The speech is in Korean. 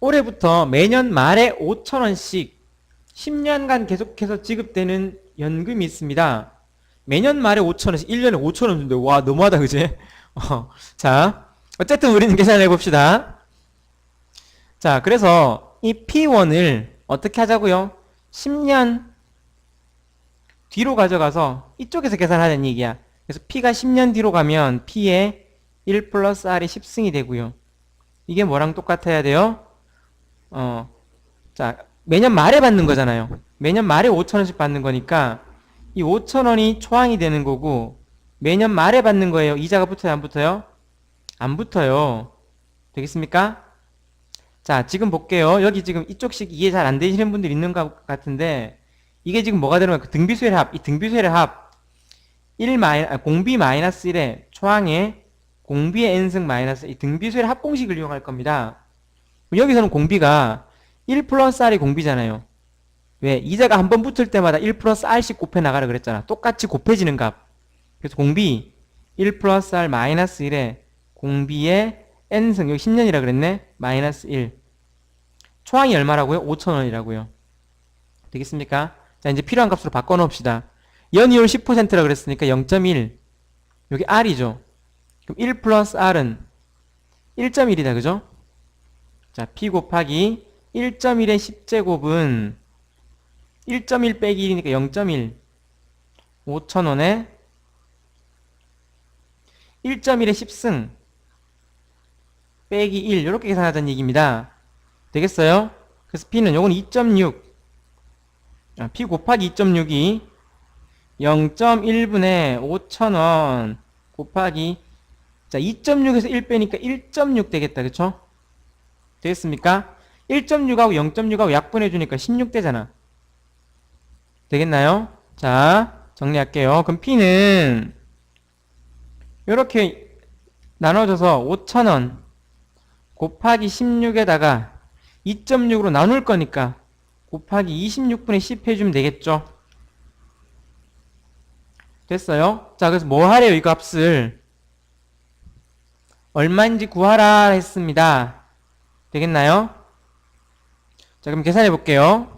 올해부터 매년 말에 5천원씩 10년간 계속해서 지급되는 연금이 있습니다. 매년 말에 5천원씩 1년에 5천원 준대. 와, 너무하다, 그지? 어, 자, 어쨌든 우리는 계산을 해봅시다. 자, 그래서 이 P1을 어떻게 하자고요? 10년 뒤로 가져가서 이쪽에서 계산하자는 얘기야. 그래서 P가 10년 뒤로 가면 P의 1 플러스 R이 10승이 되고요. 이게 뭐랑 똑같아야 돼요? 어, 자, 매년 말에 받는 거잖아요. 매년 말에 5천원씩 받는 거니까 이 5천원이 초항이 되는 거고 매년 말에 받는 거예요. 이자가 붙어요? 안 붙어요? 안 붙어요. 되겠습니까? 자, 지금 볼게요. 여기 지금 이쪽씩 이해 잘 안 되시는 분들 있는 것 같은데 이게 지금 뭐가 되는 거야? 등비수의 합. 이 등비수의 합1 마이 아, 공비 마이너스 1에 초항에 공비의 n승 마이너스 이 등비수의 합 공식을 이용할 겁니다. 그럼 여기서는 공비가 1 플러스 r이 공비잖아요. 왜? 이자가 한 번 붙을 때마다 1 플러스 r씩 곱해 나가라 그랬잖아. 똑같이 곱해지는 값. 그래서 공비 1 플러스 r 마이너스 1에 공비의 n승 여기 10년이라 그랬네. 마이너스 1. 초항이 얼마라고요? 5천원이라고요. 되겠습니까? 자, 이제 필요한 값으로 바꿔 놓읍시다. 연이율 10%라 그랬으니까 0.1. 여기 r이죠. 그럼 1 플러스 r은 1.1이다. 그죠? 자, p 곱하기 1.1의 10제곱은 1.1 빼기 1이니까 0.1. 5천원에 1.1의 10승 빼기 1 이렇게 계산하자는 얘기입니다. 되겠어요? 그래서 p는 요건 2.6 아, p 곱하기 2.6이 0.1분의 5천원 곱하기 자 2.6에서 1 빼니까 1.6 되겠다 그쵸? 되겠습니까? 1.6하고 0.6하고 약분해 주니까 16 되잖아 되겠나요? 자 정리할게요 그럼 p는 이렇게 나눠져서 5천원 곱하기 16에다가 2.6으로 나눌 거니까 곱하기 26분의 10 해주면 되겠죠? 됐어요? 자, 그래서 뭐 하래요, 이 값을? 얼마인지 구하라 했습니다. 되겠나요? 자, 그럼 계산해 볼게요.